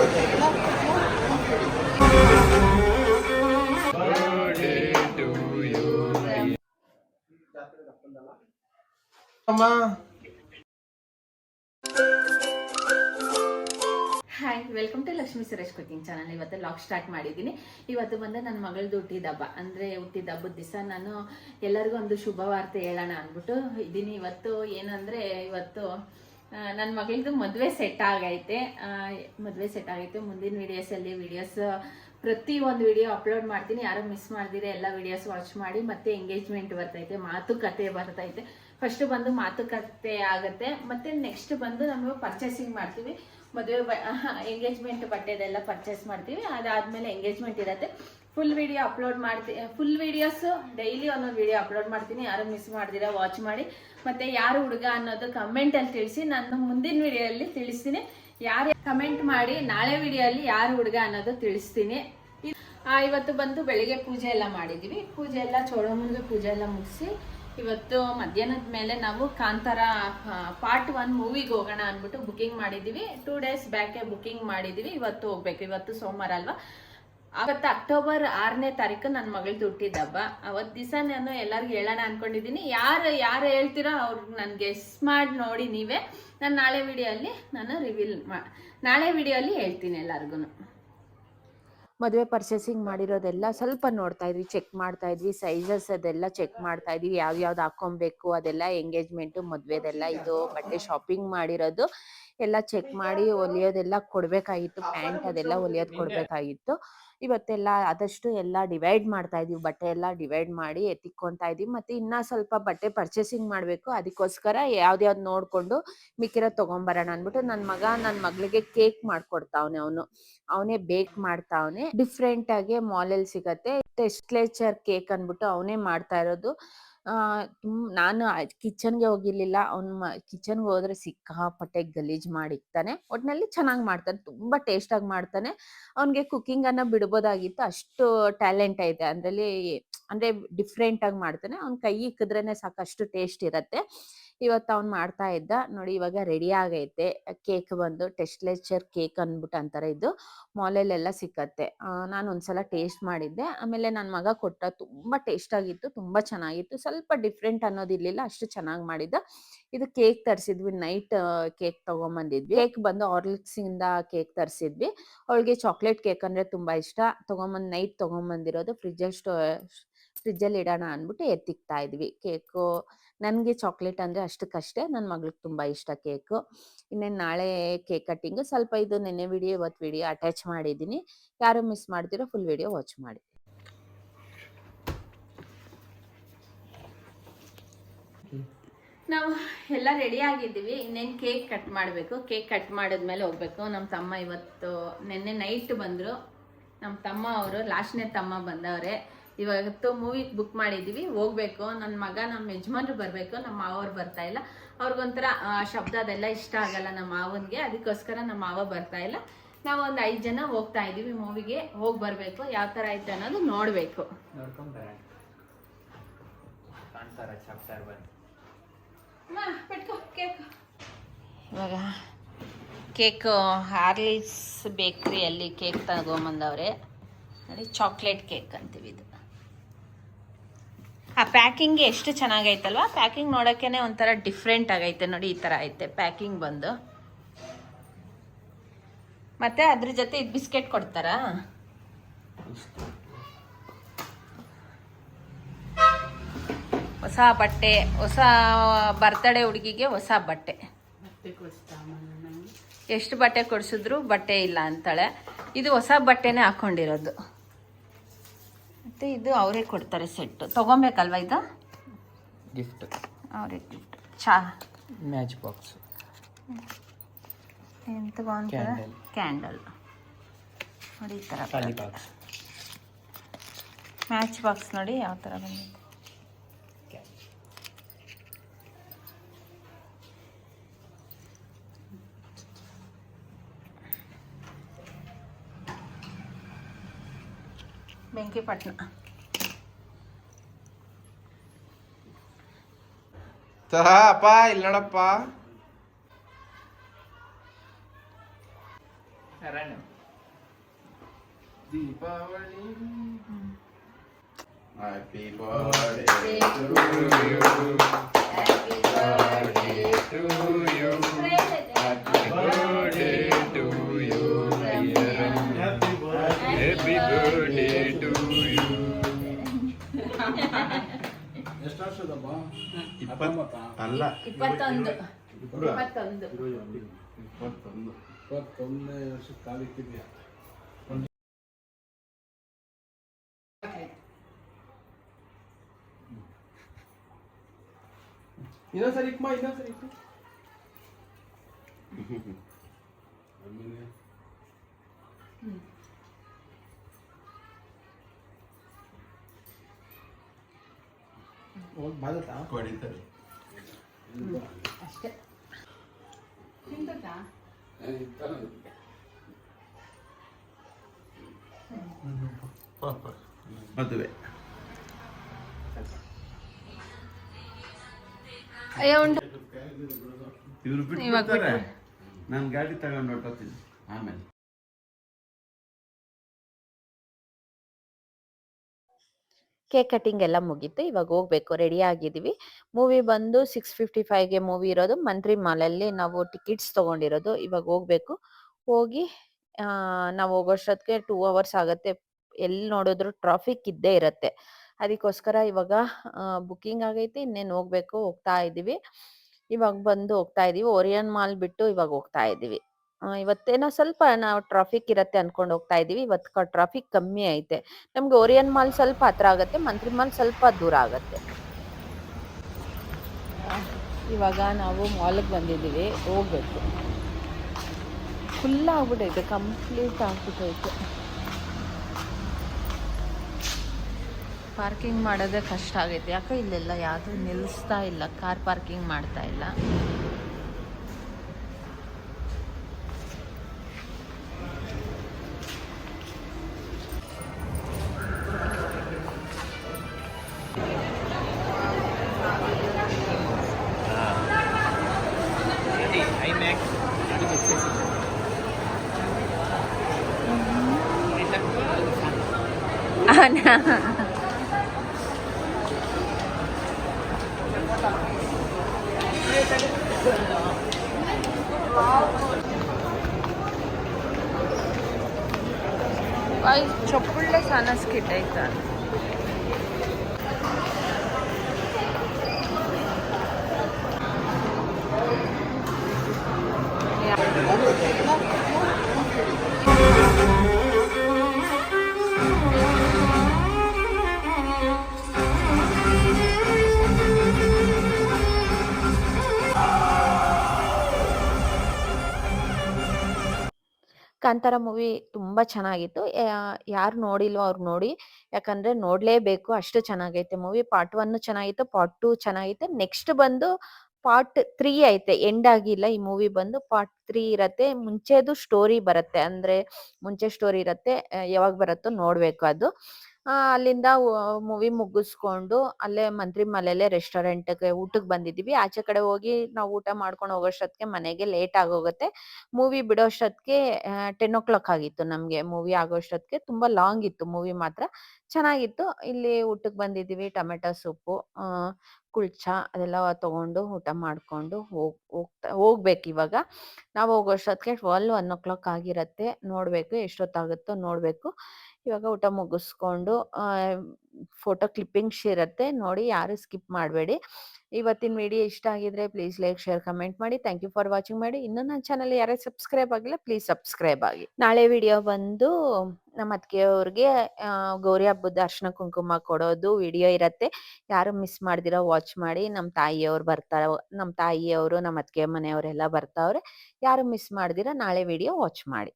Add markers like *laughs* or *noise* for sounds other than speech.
Hi welcome to Lakshmi Suresh cooking channel ಇವತ್ತು vlog start ಮಾಡಿದ್ದೀನಿ. ಇವತ್ತು ಬಂದು ನನ್ನ ಮಗಳದ್ದು ಹುಟ್ಟಿದ ಹಬ್ಬ. ಅಂದರೆ ಹುಟ್ಟಿದ ಹಬ್ಬದ ದಿವಸ ನಾನು ಎಲ್ಲರಿಗೂ ಒಂದು ಶುಭವಾರ್ತೆ ಹೇಳೋಣ ಅಂದ್ಬಿಟ್ಟು ಇದ್ದೀನಿ. ಇವತ್ತು ಏನಂದರೆ ಇವತ್ತು ನನ್ನ ಮಗಳದ್ದು ಮದುವೆ ಸೆಟ್ ಆಗೈತೆ. ಮದುವೆ ಸೆಟ್ ಆಗೈತೆ. ಮುಂದಿನ ವೀಡಿಯೋಸಲ್ಲಿ ವೀಡಿಯೋಸ್ ಪ್ರತಿ ಒಂದು ವಿಡಿಯೋ ಅಪ್ಲೋಡ್ ಮಾಡ್ತೀನಿ. ಯಾರು ಮಿಸ್ ಮಾಡ್ದಿರೆ ಎಲ್ಲ ವೀಡಿಯೋಸ್ ವಾಚ್ ಮಾಡಿ ಮತ್ತೆ ಎಂಗೇಜ್ಮೆಂಟ್ ಬರ್ತೈತೆ, ಮಾತುಕತೆ ಬರ್ತೈತೆ. ಫಸ್ಟ್ ಬಂದು ಮಾತುಕತೆ ಆಗುತ್ತೆ. ಮತ್ತೆ ನೆಕ್ಸ್ಟ್ ಬಂದು ನಾವು ಪರ್ಚೇಸಿಂಗ್ ಮಾಡ್ತೀವಿ. ಮದುವೆ ಎಂಗೇಜ್ಮೆಂಟ್ *laughs* ಬಟ್ಟೆದೆಲ್ಲ ಪರ್ಚೇಸ್ ಮಾಡ್ತೀವಿ. ಅದಾದ್ಮೇಲೆ ಎಂಗೇಜ್ಮೆಂಟ್ ಇರುತ್ತೆ. ಫುಲ್ ವಿಡಿಯೋ ಅಪ್ಲೋಡ್ ಮಾಡ್ತೀನಿ ಫುಲ್ ವಿಡಿಯೋಸ್ ಡೈಲಿ ಒಂದೊಂದು ವಿಡಿಯೋ ಅಪ್ಲೋಡ್ ಮಾಡ್ತೀನಿ. ಯಾರು ಮಿಸ್ ಮಾಡ್ದಿರಾ ವಾಚ್ ಮಾಡಿ. ಮತ್ತೆ ಯಾರು ಹುಡುಗ ಅನ್ನೋದು ಕಮೆಂಟ್ ಅಲ್ಲಿ ತಿಳಿಸಿ, ನಾನು ಮುಂದಿನ ವಿಡಿಯೋಲ್ಲಿ ತಿಳಿಸ್ತೀನಿ. ಯಾರು ಕಮೆಂಟ್ ಮಾಡಿ, ನಾಳೆ ವಿಡಿಯೋಲ್ಲಿ ಯಾರು ಹುಡುಗ ಅನ್ನೋದು ತಿಳಿಸ್ತೀನಿ. ಇವತ್ತು ಬಂದು ಬೆಳಿಗ್ಗೆ ಪೂಜೆ ಎಲ್ಲ ಮಾಡಿದೀವಿ. ಪೂಜೆ ಎಲ್ಲ ಮುಂದೆ ಪೂಜೆ ಎಲ್ಲ ಮುಗಿಸಿ, ಇವತ್ತು ಮಧ್ಯಾಹ್ನದ ಮೇಲೆ ನಾವು ಕಾಂತಾರ ಪಾರ್ಟ್ ಒನ್ ಮೂವಿಗೆ ಹೋಗೋಣ ಅಂದ್ಬಿಟ್ಟು ಬುಕಿಂಗ್ ಮಾಡಿದ್ದೀವಿ ಟೂ ಡೇಸ್ ಬ್ಯಾಕೆ ಬುಕಿಂಗ್ ಮಾಡಿದ್ದೀವಿ ಇವತ್ತು ಹೋಗ್ಬೇಕು. ಇವತ್ತು ಸೋಮವಾರ ಅಲ್ವಾ? ಅವತ್ತು ಅಕ್ಟೋಬರ್ ಆರನೇ ತಾರೀಕು ನನ್ನ ಮಗಳದ್ದು ಹುಟ್ಟಿದ ಹಬ್ಬ ಅವತ್ತು ದಿವಸ ನಾನು ಎಲ್ಲರಿಗೂ ಹೇಳೋಣ ಅನ್ಕೊಂಡಿದ್ದೀನಿ. ಯಾರು ಯಾರು ಹೇಳ್ತೀರೋ ಅವ್ರಿಗೆ ನಾನು ಗೆಸ್ ಮಾಡಿ ನೋಡಿ ನೀವೇ. ನಾನು ನಾಳೆ ವಿಡಿಯೋ ಅಲ್ಲಿ ನಾನು ರಿವೀಲ್ ಮಾ ನಾಳೆ ವಿಡಿಯೋ ಅಲ್ಲಿ ಹೇಳ್ತೀನಿ ಎಲ್ಲರಿಗೂ ಮದುವೆ ಪರ್ಚೇಸಿಂಗ್ ಮಾಡಿರೋದೆಲ್ಲ ಸ್ವಲ್ಪ ನೋಡ್ತಾ ಇದ್ವಿ ಚೆಕ್ ಮಾಡ್ತಾ ಇದ್ವಿ ಸೈಜಸ್ ಅದೆಲ್ಲ ಚೆಕ್ ಮಾಡ್ತಾ ಇದ್ವಿ, ಯಾವ್ಯಾವ್ದು ಹಾಕೊಬೇಕು ಅದೆಲ್ಲ ಎಂಗೇಜ್ಮೆಂಟ್ ಮದ್ವೆದೆಲ್ಲ ಇದು, ಬಟ್ಟೆ ಶಾಪಿಂಗ್ ಮಾಡಿರೋದು, ಎಲ್ಲ ಚೆಕ್ ಮಾಡಿ ಹೊಲಿಯೋದೆಲ್ಲ ಕೊಡ್ಬೇಕಾಗಿತ್ತು ಪ್ಯಾಂಟ್ ಅದೆಲ್ಲ ಹೊಲಿಯೋದ್ ಕೊಡ್ಬೇಕಾಗಿತ್ತು. ಇವತ್ತೆಲ್ಲ ಆದಷ್ಟು ಎಲ್ಲ ಡಿವೈಡ್ ಮಾಡ್ತಾ ಇದೀವಿ, ಬಟ್ಟೆ ಎಲ್ಲ ಡಿವೈಡ್ ಮಾಡಿ ಎತ್ತಿಕ್ಕೊಂತಾ ಇದೀವಿ, ಮತ್ತೆ ಇನ್ನ ಸ್ವಲ್ಪ ಬಟ್ಟೆ ಪರ್ಚೇಸಿಂಗ್ ಮಾಡಬೇಕು, ಅದಕ್ಕೋಸ್ಕರ ಯಾವ್ದ್ಯಾವ್ದು ನೋಡ್ಕೊಂಡು ಮಿಕ್ಕಿರೋ ತಗೊಂಬರೋಣ ಅಂದ್ಬಿಟ್ಟು ನನ್ನ ಮಗ ನನ್ನ ಮಗಳಿಗೆ ಕೇಕ್ ಮಾಡ್ಕೊಡ್ತಾವನೆ ಅವನು. ಅವನೇ ಬೇಕ್ ಮಾಡ್ತಾವನೆ ಡಿಫ್ರೆಂಟ್ ಆಗಿ ಮಾಲಲ್ಲಿ ಸಿಗತ್ತೆ. ಟೆಸ್ಟ್ಲೇಚರ್ ಕೇಕ್ ಅನ್ಬಿಟ್ಟು ಅವನೇ ಮಾಡ್ತಾ ಇರೋದು. ಆ ನಾನು ಕಿಚನ್ಗೆ ಹೋಗಿರ್ಲಿಲ್ಲ. ಅವ್ನ ಕಿಚನ್ಗೆ ಹೋದ್ರೆ ಸಿಕ್ಕಾಪಟ್ಟೆ ಗಲೀಜ್ ಮಾಡಿಕ್ತಾನೆ. ಒಟ್ನಲ್ಲಿ ಚೆನ್ನಾಗಿ ಮಾಡ್ತಾನೆ. ತುಂಬಾ ಟೇಸ್ಟ್ ಆಗಿ ಮಾಡ್ತಾನೆ. ಅವ್ನಿಗೆ ಕುಕಿಂಗ್ ಅನ್ನ ಬಿಡ್ಬೋದಾಗಿತ್ತು. ಅಷ್ಟು ಟ್ಯಾಲೆಂಟ್ ಐತೆ. ಅಂದ್ರಲ್ಲಿ ಅಂದ್ರೆ ಡಿಫ್ರೆಂಟ್ ಆಗಿ ಮಾಡ್ತಾನೆ. ಅವ್ನ ಕೈ ಇಕ್ಕಿದ್ರೇನೆ ಸಾಕಷ್ಟು ಟೇಸ್ಟ್ ಇರತ್ತೆ. ಇವತ್ತು ಅವ್ನು ಮಾಡ್ತಾ ಇದ್ದ. ನೋಡಿ ಇವಾಗ ರೆಡಿ ಆಗೈತೆ. ಕೇಕ್ ಬಂದು ಟೆಸ್ಟ್ಲೇಚರ್ ಕೇಕ್ ಅಂದ್ಬಿಟ್ಟು ಅಂತಾರೆ ಇದು. ಮಾಲಲ್ಲೆಲ್ಲ ಸಿಕ್ಕತ್ತೆ. ನಾನು ಒಂದ್ಸಲ ಟೇಸ್ಟ್ ಮಾಡಿದ್ದೆ. ಆಮೇಲೆ ನನ್ನ ಮಗ ಕೊಟ್ಟ ತುಂಬಾ ಟೇಸ್ಟ್ ಆಗಿತ್ತು ತುಂಬಾ ಚೆನ್ನಾಗಿತ್ತು. ಸ್ವಲ್ಪ ಡಿಫ್ರೆಂಟ್ ಅನ್ನೋದಿರ್ಲಿಲ್ಲ ಅಷ್ಟು ಚೆನ್ನಾಗಿ ಮಾಡಿದ್ದ. ಇದು ಕೇಕ್ ತರಿಸಿದ್ವಿ, ನೈಟ್ ಕೇಕ್ ತಗೊಂಬಂದಿದ್ವಿ. ಕೇಕ್ ಬಂದು ಆರ್ಲಿಕ್ಸ್ ಇಂದ ಕೇಕ್ ತರಿಸಿದ್ವಿ. ಅವಳಿಗೆ ಚಾಕ್ಲೇಟ್ ಕೇಕ್ ಅಂದ್ರೆ ತುಂಬಾ ಇಷ್ಟ. ತಗೊಂಬಂದ್, ನೈಟ್ ತಗೊಂಬಂದಿರೋದು ಫ್ರಿಜ್ಜಲ್ಲಿ ಸ್ಟೋ ಫ್ರಿಜ್ಜಲ್ಲಿ ಇಡೋಣ ಅಂದ್ಬಿಟ್ಟು ಎತ್ತಿಕ್ತಾ ಇದ್ವಿ. ಕೇಕು, ನನಗೆ ಚಾಕ್ಲೇಟ್ ಅಂದ್ರೆ ಅಷ್ಟಕ್ಕಷ್ಟೇ ನನ್ನ ಮಗಳಿಗೆ ತುಂಬಾ ಇಷ್ಟ ಕೇಕು. ಇನ್ನೇನು ನಾಳೆ ಕೇಕ್ ಕಟ್ಟಿಂಗ್ ಸ್ವಲ್ಪ ಇದು ನೆನ್ನೆ ವಿಡಿಯೋ, ಇವತ್ತು ವಿಡಿಯೋ ಅಟ್ಯಾಚ್ ಮಾಡಿದ್ದೀನಿ. ಯಾರು ಮಿಸ್ ಮಾಡ್ತಿರೋ ಫುಲ್ ವಿಡಿಯೋ ವಾಚ್ ಮಾಡಿ. ನಾವು ಎಲ್ಲ ರೆಡಿ ಆಗಿದ್ದೀವಿ. ಇನ್ನೇನು ಕೇಕ್ ಕಟ್ ಮಾಡಬೇಕು? ಕೇಕ್ ಕಟ್ ಮಾಡಿದ್ಮೇಲೆ ಹೋಗ್ಬೇಕು. ನಮ್ಮ ತಮ್ಮ ಇವತ್ತು ನಿನ್ನೆ ನೈಟ್ ಬಂದರು. ನಮ್ಮ ತಮ್ಮ ಅವರು, ಲಾಸ್ಟ್ನೇ ತಮ್ಮ ಬಂದವ್ರೆ. ಇವತ್ತು ಮೂವಿ ಬುಕ್ ಮಾಡಿದ್ದೀವಿ. ಹೋಗ್ಬೇಕು. ನನ್ನ ಮಗ ನಮ್ಮ ಯಜಮಾನ್ರು ಬರಬೇಕು. ನಮ್ಮ ಮಾವರು ಬರ್ತಾ ಇಲ್ಲ. ಅವ್ರಿಗೊಂಥರ ಶಬ್ದ ಅದೆಲ್ಲ ಇಷ್ಟ ಆಗಲ್ಲ ನಮ್ಮ ಮಾವನಿಗೆ. ಅದಕ್ಕೋಸ್ಕರ ನಮ್ಮ ಮಾವ ಬರ್ತಾ ಇಲ್ಲ. ನಾವು ಒಂದು ಐದು ಜನ ಹೋಗ್ತಾ ಇದ್ದೀವಿ ಮೂವಿಗೆ ಹೋಗಿ ಬರಬೇಕು. ಯಾವ ಥರ ಐತೆ ಅನ್ನೋದು ನೋಡಬೇಕು ನೋಡ್ಕೊಂಬರೋಣ ಕಾಂತಾರ ಚಾಪ್ಟರ್ ಒನ್ ಇವಾಗ ಕೇಕ್ ಹಾರ್ಲಿಸ್ ಬೇಕ್ರಿಯಲ್ಲಿ ಕೇಕ್ ತಗೊಂಬಂದವ್ರೆ. ನೋಡಿ ಚಾಕ್ಲೇಟ್ ಕೇಕ್ ಅಂತೀವಿ ಇದು. ಆ ಪ್ಯಾಕಿಂಗ್ ಎಷ್ಟು ಚೆನ್ನಾಗೈತಲ್ವಾ? ಪ್ಯಾಕಿಂಗ್ ನೋಡೋಕ್ಕೇ ಒಂಥರ ಡಿಫ್ರೆಂಟ್ ಆಗೈತೆ. ನೋಡಿ ಈ ಥರ ಐತೆ ಪ್ಯಾಕಿಂಗ್ ಬಂದು. ಮತ್ತೆ ಅದ್ರ ಜೊತೆ ಇದು ಬಿಸ್ಕೆಟ್ ಕೊಡ್ತಾರಾ? ಹೊಸ ಬಟ್ಟೆ ಹೊಸ ಬರ್ತಡೇ ಹುಡುಗಿಗೆ ಹೊಸ ಬಟ್ಟೆ. ಎಷ್ಟು ಬಟ್ಟೆ ಕೊಡಿಸಿದ್ರು ಬಟ್ಟೆ ಇಲ್ಲ ಅಂತಾಳೆ. ಇದು ಹೊಸ ಬಟ್ಟೆನೇ ಹಾಕೊಂಡಿರೋದು. ಮತ್ತು ಇದು ಅವರೇ ಕೊಡ್ತಾರೆ ಸೆಟ್ಟು. ತೊಗೊಬೇಕಲ್ವ ಇದು? ಗಿಫ್ಟ್ ಅವರೇ ಗಿಫ್ಟ್ ಚಾ. ಮ್ಯಾಚ್ ಬಾಕ್ಸ್ ಎಂತ ತಗೊಂತಾರೆ? ಕ್ಯಾಂಡಲ್ ನೋಡಿ ಈ ಥರ ಖಾಲಿ ಬಾಕ್ಸ್ ಮ್ಯಾಚ್ ಬಾಕ್ಸ್ ನೋಡಿ ಯಾವ ಥರ ಬಂದಿದೆ. వెంకీపట్నం அப்பா இல்லடப்பா Deepavali. Happy birthday to happy to you. *laughs* ಎಷ್ಟು ವರ್ಷದಪ್ಪ? ಇಪ್ಪತ್ತ ಅಲ್ಲ. ಇಪ್ಪತ್ತೊಂದು. ಇಪ್ಪತ್ತೊಂದು. ಇಪ್ಪತ್ತೊಂದು. ಇಪ್ಪತ್ತೊಂದನೇ ವರ್ಷದ ಕಾಲಿಕ್ಕಿದ್ಯಾ ಇನ್ನೊಂದ್ಸರಿ ಇಕ್ಮ ಇನ್ನೊಂದ್ಸರಿ ಇಕ್ಕು ಆಮೇಲೆ ಹೋಗಿ ಹೊಡಿತಾರೆ. ಅಷ್ಟೇ. ಮದುವೆ. ಅಯ್ಯೋ ಉಂಟು ಇವ್ರು ಬಿಟ್ಟು ನಾನು ಗಾಡಿ ತಗೊಂಡು ಹೊಟ್ಟೋಗ್ತೀನಿ ಆಮೇಲೆ. ಕೇಕ್ ಕಟಿಂಗ್ ಎಲ್ಲ ಮುಗೀತು. ಇವಾಗ ಹೋಗ್ಬೇಕು, ರೆಡಿ ಆಗಿದ್ದೀವಿ. ಮೂವಿ ಬಂದು ಸಿಕ್ಸ್ ಫಿಫ್ಟಿ ಫೈವ್ಗೆ ಮೂವಿ ಇರೋದು. ಮಂತ್ರಿ ಮಾಲಲ್ಲಿ ನಾವು ಟಿಕೆಟ್ಸ್ ತಗೊಂಡಿರೋದು. ಇವಾಗ ಹೋಗ್ಬೇಕು. ಹೋಗಿ ನಾವು ಹೋಗೋಷ್ಟೊತ್ತಿಗೆ ಟೂ ಅವರ್ಸ್ ಆಗುತ್ತೆ. ಎಲ್ಲಿ ನೋಡಿದ್ರು ಟ್ರಾಫಿಕ್ ಇದ್ದೇ ಇರುತ್ತೆ. ಅದಕ್ಕೋಸ್ಕರ ಇವಾಗ ಬುಕ್ಕಿಂಗ್ ಆಗೈತಿ. ಇನ್ನೇನು ಹೋಗ್ಬೇಕು ಹೋಗ್ತಾ ಇದ್ದೀವಿ. ಇವಾಗ ಬಂದು ಹೋಗ್ತಾ ಇದೀವಿ. ಓರಿಯನ್ ಮಾಲ್ ಬಿಟ್ಟು ಇವಾಗ ಹೋಗ್ತಾ ಇದೀವಿ. ಆ, ಇವತ್ತೇನೋ ಸ್ವಲ್ಪ ನಾವು ಟ್ರಾಫಿಕ್ ಇರತ್ತೆ ಅನ್ಕೊಂಡ್ ಹೋಗ್ತಾ ಇದೀವಿ ಇವತ್ತು ಟ್ರಾಫಿಕ್ ಕಮ್ಮಿ ಐತೆ. ನಮ್ಗೆ ಓರಿಯನ್ ಮಾಲ್ ಸ್ವಲ್ಪ ಹತ್ರ ಆಗತ್ತೆ. ಮಂತ್ರಿ ಮಾಲ್ ಸ್ವಲ್ಪ ದೂರ ಆಗತ್ತೆ. ಇವಾಗ ನಾವು ಮಾಲ್ಗೆ ಬಂದಿದ್ದೀವಿ. ಹೋಗ್ಬೇಕು. ಫುಲ್ ಆಗ್ಬಿಟ್ಟೈತೆ ಕಂಪ್ಲೀಟ್ ಆಗ್ಬಿಟ್ಟೈತೆ ಪಾರ್ಕಿಂಗ್ ಮಾಡೋದೇ ಕಷ್ಟ ಆಗೈತೆ. ಯಾಕೆ ಇಲ್ಲೆಲ್ಲ ಯಾವುದು ನಿಲ್ಲಿಸ್ತಾ ಇಲ್ಲ. ಕಾರ್ ಪಾರ್ಕಿಂಗ್ ಮಾಡ್ತಾ ಇಲ್ಲ. snack out of its system. Ah, na. Guys, choppulas hanas kita itan. Kantara movie ತುಂಬಾ ಚೆನ್ನಾಗಿತ್ತು. ಯಾರು ನೋಡಿಲ್ವೋ ಅವ್ರು ನೋಡಿ. ಯಾಕಂದ್ರೆ ನೋಡ್ಲೇಬೇಕು ಅಷ್ಟು ಚೆನ್ನಾಗೈತೆ ಮೂವಿ. ಪಾರ್ಟ್ ಒನ್ ಚೆನ್ನಾಗಿತ್ತು, ಪಾರ್ಟ್ ಟೂ ಚೆನ್ನಾಗಿತ್ತು. ನೆಕ್ಸ್ಟ್ ಬಂದು ಪಾರ್ಟ್ ತ್ರೀ ಐತೆ, ಎಂಡ್ ಆಗಿಲ್ಲ ಈ ಮೂವಿ ಬಂದು. ಪಾರ್ಟ್ ತ್ರೀ ಇರತ್ತೆ, ಮುಂಚೆದು ಸ್ಟೋರಿ ಬರುತ್ತೆ. ಅಂದ್ರೆ ಮುಂಚೆ ಸ್ಟೋರಿ ಇರತ್ತೆ ಯಾವಾಗ ಬರುತ್ತೋ ನೋಡ್ಬೇಕು ಅದು. ಅಲ್ಲಿಂದ ಮೂವಿ ಮುಗಿಸ್ಕೊಂಡು ಅಲ್ಲೇ ಮಂತ್ರಿ ರೆಸ್ಟೋರೆಂಟ್ ರೆಸ್ಟೋರೆಂಟ್ಗೆ ಊಟಕ್ಕೆ ಬಂದಿದ್ದೀವಿ. ಆಚೆ ಕಡೆ ಹೋಗಿ ನಾವು ಊಟ ಮಾಡ್ಕೊಂಡು ಹೋಗೋಷ್ಟೊತ್ತಿಗೆ ಮನೆಗೆ ಲೇಟ್ ಆಗೋಗುತ್ತೆ. ಮೂವಿ ಬಿಡೋಷ್ಟೊತ್ತಿಗೆ ಟೆನ್ ಓ ಕ್ಲಾಕ್ ಆಗಿತ್ತು ನಮ್ಗೆ. ಮೂವಿ ಆಗೋಷ್ಟೊತ್ತಿಗೆ ತುಂಬಾ ಲಾಂಗ್ ಇತ್ತು. ಮೂವಿ ಮಾತ್ರ ಚೆನ್ನಾಗಿತ್ತು. ಇಲ್ಲಿ ಊಟಕ್ಕೆ ಬಂದಿದ್ದೀವಿ ಟೊಮೆಟೊ ಸೂಪು ಕುಲ್ಚ ಅದೆಲ್ಲ ತಗೊಂಡು ಊಟ ಮಾಡಿಕೊಂಡು ಹೋಗ್, ಹೋಗ್ತಾ, ಹೋಗ್ಬೇಕು ಇವಾಗ. ನಾವು ಹೋಗೋಷ್ಟೊತ್ತಿಗೆ ಟ್ವೆಲ್ ಒನ್ ಓ ಕ್ಲಾಕ್ ಆಗಿರತ್ತೆ. ನೋಡಬೇಕು ಎಷ್ಟೊತ್ತಾಗುತ್ತೋ ನೋಡಬೇಕು. ಇವಾಗ ಊಟ ಮುಗಿಸ್ಕೊಂಡು ಫೋಟೋ ಕ್ಲಿಪ್ಪಿಂಗ್ಸ್ ಇರುತ್ತೆ, ನೋಡಿ ಯಾರು ಸ್ಕಿಪ್ ಮಾಡಬೇಡಿ. ಇವತ್ತಿನ ವಿಡಿಯೋ ಇಷ್ಟ ಆಗಿದ್ರೆ ಪ್ಲೀಸ್ ಲೈಕ್ ಶೇರ್ ಕಮೆಂಟ್ ಮಾಡಿ. ಥ್ಯಾಂಕ್ ಯು ಫಾರ್ ವಾಚಿಂಗ್ ಮಾಡಿ. ಇನ್ನೂ ನನ್ನ ಚಾನಲ್ ಯಾರೇ ಸಬ್ಸ್ಕ್ರೈಬ್ ಆಗಿಲ್ಲ ಪ್ಲೀಸ್ ಸಬ್ಸ್ಕ್ರೈಬ್ ಆಗಿ. ನಾಳೆ ವಿಡಿಯೋ ಬಂದು ನಮ್ಮ ಅತ್ತಿಗೆಯವ್ರಿಗೆ ಗೌರಿ ಹಬ್ಬದ ಅರ್ಶನ ಕುಂಕುಮ ಕೊಡೋದು ವಿಡಿಯೋ ಇರತ್ತೆ. ಯಾರು ಮಿಸ್ ಮಾಡ್ದಿರೋ ವಾಚ್ ಮಾಡಿ. ನಮ್ಮ ತಾಯಿಯವ್ರು ಬರ್ತಾರ, ನಮ್ಮ ತಾಯಿಯವರು, ನಮ್ಮ ಅತ್ತಿಗೆ ಮನೆಯವರೆಲ್ಲ ಬರ್ತಾವ್ರೆ. ಯಾರು ಮಿಸ್ ಮಾಡ್ದಿರ ನಾಳೆ ವಿಡಿಯೋ ವಾಚ್ ಮಾಡಿ.